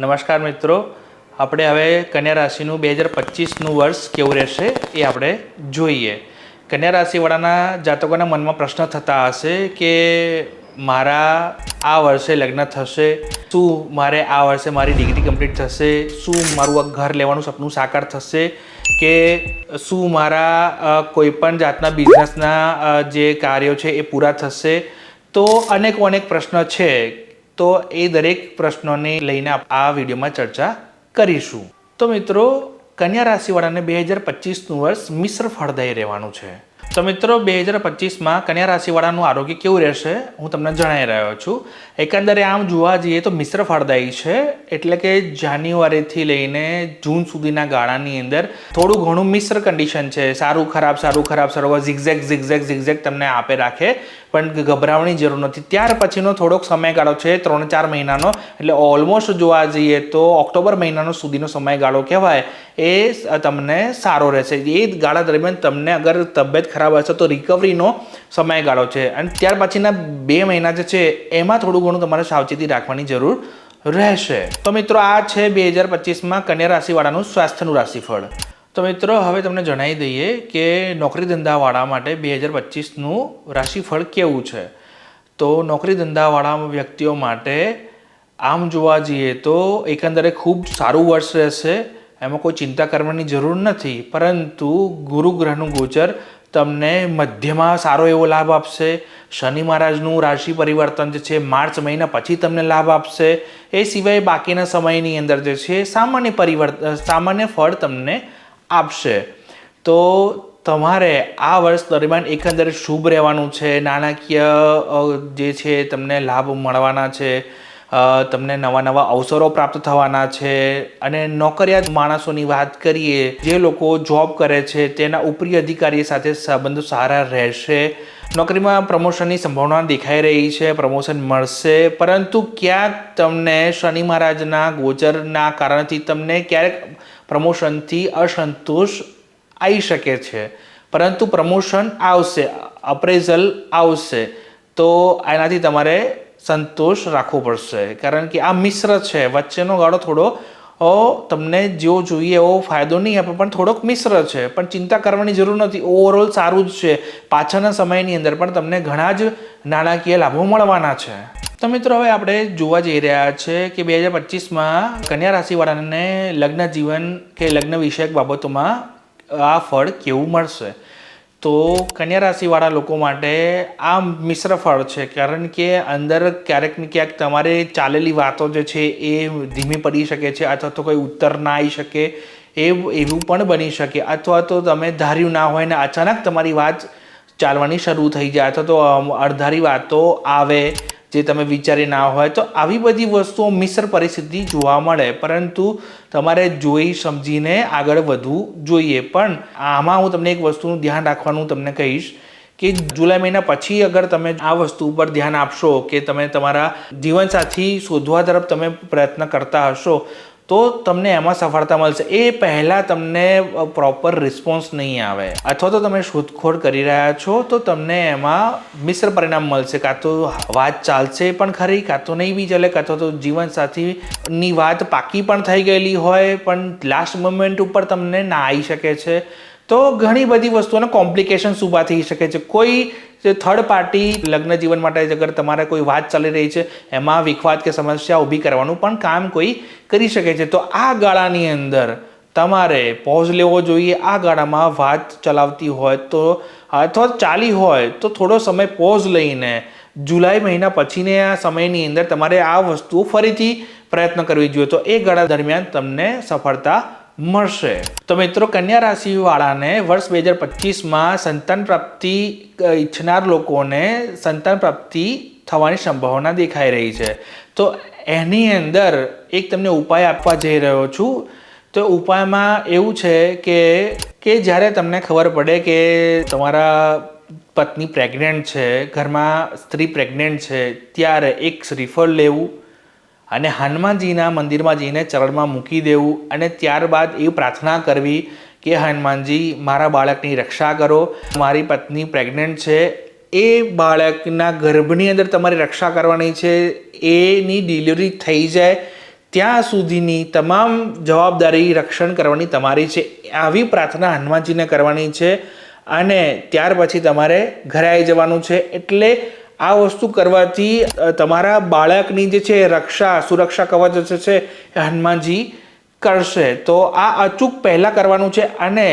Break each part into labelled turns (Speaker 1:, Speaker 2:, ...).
Speaker 1: નમસ્કાર મિત્રો. આપણે હવે કન્યા રાશિનું બે હજાર પચીસનું વર્ષ કેવું રહેશે એ આપણે જોઈએ. કન્યા રાશિવાળાના જાતકોના મનમાં પ્રશ્ન થતા હશે કે મારા આ વર્ષે લગ્ન થશે, શું મારે આ વર્ષે મારી ડિગ્રી કમ્પ્લીટ થશે, શું મારું ઘર લેવાનું સપનું સાકાર થશે કે શું મારા કોઈપણ કોઈ પણ જાતના બિઝનેસના જે કાર્યો છે એ પૂરા થશે. તો અનેકો અનેક પ્રશ્ન છે. તો એ દરેક પ્રશ્નોને લઈને આ વિડીયોમાં ચર્ચા કરીશું. તો મિત્રો, કન્યા રાશિવાળાને બે હજાર પચીસનું વર્ષ મિશ્ર ફળદાયી રહેવાનું છે. તો મિત્રો, બે હજાર પચીસમાં કન્યા રાશિવાળાનું આરોગ્ય કેવું રહેશે? હું તમને જણાવી રહ્યો છું. એકંદરે આમ જોવા જઈએ તો મિશ્ર ફળદાયી છે, એટલે કે જાન્યુઆરીથી લઈને જૂન સુધીના ગાળાની અંદર થોડું ઘણું મિશ્ર કન્ડિશન છે. સારું, ખરાબ સારું, ખરાબ સર્વ ઝિગઝેગ ઝિગઝેગ ઝિગઝેગ તમને આપે રાખે. પણ ગભરાવાની જરૂર નથી. ત્યાર પછીનો થોડોક સમયગાળો છે, ત્રણ ચાર મહિનાનો. એટલે ઓલમોસ્ટ જોવા જઈએ તો ઓક્ટોબર મહિનાનો સુધીનો સમયગાળો કહેવાય. એ તમને સારો રહેશે. એ ગાળા દરમિયાન તમને અગર તબિયત ખરાબ હશે તો રિકવરીનો સમયગાળો છે. અને ત્યાર પછીના બે મહિના જે છે, એમાં થોડું ઘણું તમારે સાવચેતી રાખવાની જરૂર રહેશે. તો મિત્રો, આ છે બે હજાર પચીસમાં કન્યા રાશિવાળાનું સ્વાસ્થ્યનું રાશિફળ. તો મિત્રો, હવે તમને જણાવી દઈએ કે નોકરી ધંધાવાળા માટે બે હજાર પચીસનું રાશિફળ કેવું છે? તો નોકરી ધંધાવાળા વ્યક્તિઓ માટે આમ જોવા જઈએ તો એકંદરે ખૂબ સારું વર્ષ રહેશે, એમાં કોઈ ચિંતા કરવાની જરૂર નથી. પરંતુ ગુરુ ગ્રહનું ગોચર તમને મધ્યમાં સારો એવો લાભ આપશે. શનિ મહારાજનું રાશિ પરિવર્તન જે છે, માર્ચ મહિના પછી તમને લાભ આપશે. એ સિવાય બાકીના સમયની અંદર જે છે, સામાન્ય પરિવર્તન સામાન્ય ફળ તમને આપશે. તો તમારે આ વર્ષ દરમિયાન એકંદરે શુભ રહેવાનું છે. નાણાકીય જે છે, તમને લાભ મળવાના છે. તમને નવા નવા અવસરો પ્રાપ્ત થવાના છે. અને નોકરિયાત માણસોની વાત કરીએ, જે લોકો જોબ કરે છે, તેના ઉપરી અધિકારી સાથે સંબંધો સારા રહેશે. નોકરીમાં પ્રમોશનની સંભાવના દેખાઈ રહી છે પ્રમોશન મળશે. પરંતુ ક્યાંક તમને શનિ મહારાજના ગોચરના કારણથી તમને ક્યારેક પ્રમોશનથી અસંતોષ આવી શકે છે. પરંતુ પ્રમોશન આવશે, અપ્રેઝલ આવશે, તો એનાથી તમારે સંતોષ રાખવો પડશે. કારણ કે આ મિશ્ર છે. વચ્ચેનો ગાળો થોડો તમને જેવો જોઈએ એવો ફાયદો નહીં આપે, પણ થોડોક મિશ્ર છે. પણ ચિંતા કરવાની જરૂર નથી. ઓવરઓલ સારું જ છે. પાછળના સમયની અંદર પણ તમને ઘણા જ નાણાકીય લાભો મળવાના છે. તો મિત્રો હવે આપણે જોવા જઈ રહ્યા છે કે બે હજાર પચીસમાં કન્યા રાશિવાળાને લગ્ન જીવન કે લગ્ન વિષયક બાબતોમાં આ ફળ કેવું મળશે? તો કન્યા રાશિવાળા લોકો માટે આ મિશ્ર ફળ છે, કારણ કે અંદર ક્યારેક ને ક્યાંક તમારે ચાલેલી વાતો જે છે એ ધીમી પડી શકે છે અથવા તો કોઈ ઉત્તર ના આવી શકે, એ એવું પણ બની શકે. અથવા તો તમે ધાર્યું ના હોય ને અચાનક તમારી વાત ચાલવાની શરૂ થઈ જાય અથવા તો અડધારી વાતો આવે જે તમે વિચારી ના હોય, તો આવી બધી વસ્તુઓ મિશ્ર પરિસ્થિતિ જોવા મળે. પરંતુ તમારે જોઈ સમજીને આગળ વધવું જોઈએ. પણ આમાં હું તમને એક વસ્તુનું ધ્યાન રાખવાનું તમને કહીશ કે જુલાઈ મહિના પછી અગર તમે આ વસ્તુ ઉપર ધ્યાન આપશો કે તમે તમારા જીવનસાથી શોધવા તરફ તમે પ્રયત્ન કરતા હશો તો તમને એમાં સફળતા મળશે. એ પહેલાં તમને પ્રોપર રિસ્પોન્સ નહીં આવે. અથવા તો તમે શોધખોળ કરી રહ્યા છો, તો તમને એમાં મિશ્ર પરિણામ મળશે. કાં તો વાત ચાલશે પણ ખરી, કાં તો નહીં બી ચાલે, કાં તો જીવનસાથીની વાત પાકી પણ થઈ ગયેલી હોય, પણ લાસ્ટ મોમેન્ટ ઉપર તમને ના આવી શકે છે. તો ઘણી બધી વસ્તુઓના કોમ્પ્લિકેશન્સ ઊભા થઈ શકે છે. કોઈ જે થર્ડ પાર્ટી લગ્ન જીવન માટે અગર તમારે કોઈ વાત ચાલી રહી છે, એમાં વિખવાદ કે સમસ્યા ઊભી કરવાનું પણ કામ કોઈ કરી શકે છે. તો આ ગાળાની અંદર તમારે પોઝ લેવો જોઈએ. આ ગાળામાં વાત ચલાવતી હોય તો, અથવા ચાલી હોય તો થોડો સમય પોઝ લઈને જુલાઈ મહિના પછીને આ સમયની અંદર તમારે આ વસ્તુઓ ફરીથી પ્રયત્ન કરવી જોઈએ. તો એ ગાળા દરમિયાન તમને સફળતા મળશે. તો મિત્રો, કન્યા રાશિવાળાને વર્ષ બે હજાર પચીસમાં સંતાન પ્રાપ્તિ ઈચ્છનાર લોકોને સંતાન પ્રાપ્તિ થવાની સંભાવના દેખાઈ રહી છે. તો એની અંદર એક તમને ઉપાય આપવા જઈ રહ્યો છું. તો ઉપાયમાં એવું છે કે કે જ્યારે તમને ખબર પડે કે તમારા પત્ની પ્રેગ્નન્ટ છે, ઘરમાં સ્ત્રી પ્રેગ્નન્ટ છે, ત્યારે એક શ્રીફળ લેવું. અને હનુમાનજીના મંદિરમાં જઈને ચરણમાં મૂકી દેવું અને ત્યારબાદ એ પ્રાર્થના કરવી કે હનુમાનજી, મારા બાળકની રક્ષા કરો, મારી પત્ની પ્રેગ્નન્ટ છે, એ બાળકના ગર્ભની અંદર તમારી રક્ષા કરવાની છે, એની ડિલિવરી થઈ જાય, ત્યાં સુધીની તમામ જવાબદારી રક્ષણ કરવાની તમારી છે, આવી પ્રાર્થના હનુમાનજીને કરવાની છે અને ત્યાર પછી તમારે ઘરે આવી જવાનું છે, એટલે આ વસ્તુ કરવાથી તમારા બાળકની જે છે રક્ષા, સુરક્ષા કવચ જે છે, એ હનુમાનજી કરશે. તો આ અચૂક પહેલાં કરવાનું છે અને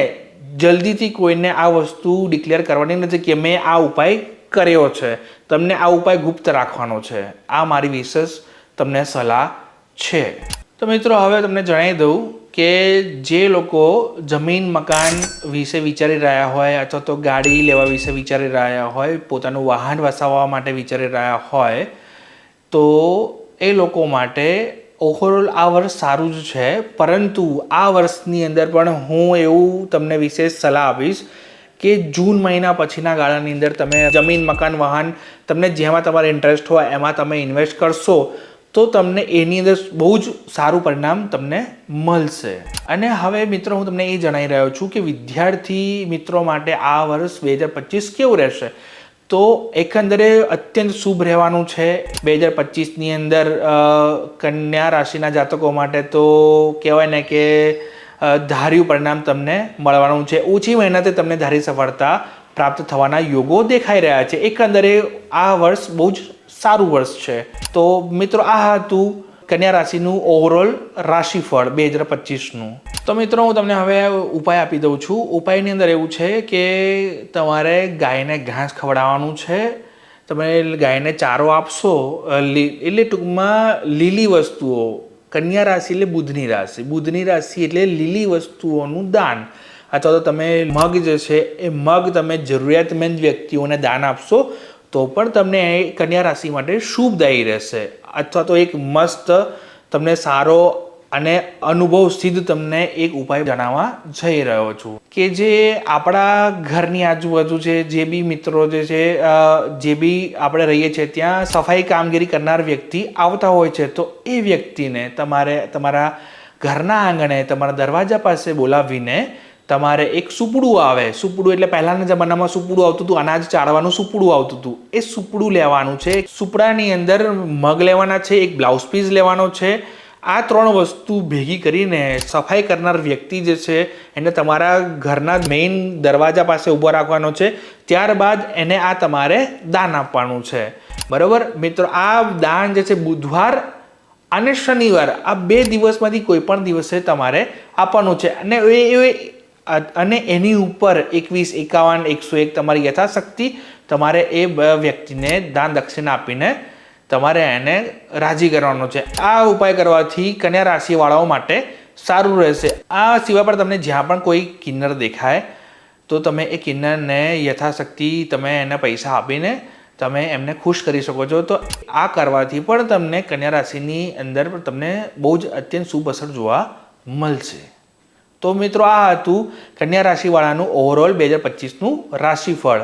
Speaker 1: જલ્દીથી કોઈને આ વસ્તુ ડિક્લેર કરવાની નથી કે મેં આ ઉપાય કર્યો છે. તમને આ ઉપાય ગુપ્ત રાખવાનો છે. આ મારી વિશેષ તમને સલાહ છે. તો મિત્રો, હવે તમને જણાવી દઉં કે જે લોકો જમીન, મકાન વિશે વિચારી રહ્યા હોય અથવા તો ગાડી લેવા વિશે વિચારી રહ્યા હોય, પોતાનું વાહન વસાવવા માટે વિચારી રહ્યા હોય, તો એ લોકો માટે ઓવરઓલ આ વર્ષ સારું જ છે. પરંતુ આ વર્ષની અંદર પણ હું એવું તમને વિશેષ સલાહ આપીશ કે જૂન મહિના પછીના ગાળાની અંદર તમે જમીન, મકાન, વાહન તમને જેમાં તમારે ઇન્ટરેસ્ટ હોય એમાં તમે ઇન્વેસ્ટ કરશો તો તમને એની અંદર બહુ જ સારું પરિણામ તમને મળશે. અને હવે મિત્રો હું તમને એ જણાવી રહ્યો છું કે વિદ્યાર્થી મિત્રો માટે આ વર્ષ બે હજાર પચીસ કેવું રહેશે? તો એકંદરે અત્યંત શુભ રહેવાનું છે. બે હજાર પચીસની અંદર કન્યા રાશિના જાતકો માટે તો કહેવાય ને કે ધાર્યું પરિણામ તમને મળવાનું છે. ઓછી મહેનતે તમને ધારી સફળતા પ્રાપ્ત થવાના યોગો દેખાઈ રહ્યા છે. એકંદરે આ વર્ષ બહુ જ સારું વર્ષ છે. તો મિત્રો, આ હતું કન્યા રાશિનું ઓવરઓલ રાશિફળ બે હજાર પચીસનું. તો મિત્રો, હું તમને હવે ઉપાય આપી દઉં છું. ઉપાયની અંદર એવું છે કે તમારે ગાયને ઘાસ ખવડાવવાનું છે. તમે ગાયને ચારો આપશો એટલે ટૂંકમાં લીલી વસ્તુઓ. કન્યા રાશિ એટલે બુધની રાશિ. બુધની રાશિ એટલે લીલી વસ્તુઓનું દાન. અથવા તો તમે મગ જે છે એ મગ તમે જરૂરિયાતમંદ વ્યક્તિઓને દાન આપશો, તો પણ તમને એ કન્યા રાશિ માટે શુભદાયી રહેશે. અથવા તો એક મસ્ત, તમને સારો અને અનુભવ સિદ્ધ તમને એક ઉપાય જણાવવા જઈ રહ્યો છું. કે જે આપણા ઘરની આજુબાજુ છે, જે બી મિત્રો જે છે જે બી આપણે રહીએ છીએ, ત્યાં સફાઈ કામગીરી કરનાર વ્યક્તિ આવતા હોય છે, તો એ વ્યક્તિને તમારે તમારા ઘરના આંગણે, તમારા દરવાજા પાસે બોલાવીને તમારે એક સુપડું આવે. સુપડું એટલે પહેલાના જમાનામાં સુપડું આવતું હતું, અનાજ ચાળવાનું સુપડું આવતું હતું. એ સુપડું લેવાનું છે. સુપડાની અંદર મગ લેવાના છે, એક બ્લાઉઝ પીસ લેવાનો છે. આ ત્રણ વસ્તુ ભેગી કરીને સફાઈ કરનાર વ્યક્તિ જે છે, એને તમારા ઘરના મેઇન દરવાજા પાસે ઊભો રાખવાનો છે. ત્યારબાદ એને આ તમારે દાન આપવાનું છે. બરાબર? મિત્રો, આ દાન જે છે, બુધવાર અને શનિવાર, આ બે દિવસમાંથી કોઈ પણ દિવસે તમારે આપવાનું છે. અને એ અને એની ઉપર એકવીસ, એકાવન, એકસો એક તમારી યથાશક્તિ તમારે એ વ્યક્તિને દાન દક્ષિણા આપીને તમારે એને રાજી કરવાનો છે. આ ઉપાય કરવાથી કન્યા રાશિવાળાઓ માટે સારું રહેશે. આ સિવાય પણ તમને જ્યાં પણ કોઈ કિન્નર દેખાય, તો તમે એ કિન્નરને યથાશક્તિ તમે એને પૈસા આપીને તમે એમને ખુશ કરી શકો છો. તો આ કરવાથી પણ તમને કન્યા રાશિની અંદર પણ તમને બહુ જ અત્યંત શુભ અસર જોવા મળશે. તો મિત્રો આ હતું કન્યા રાશિવાળાનું ઓવરઓલ બે હજાર પચીસનું રાશિફળ.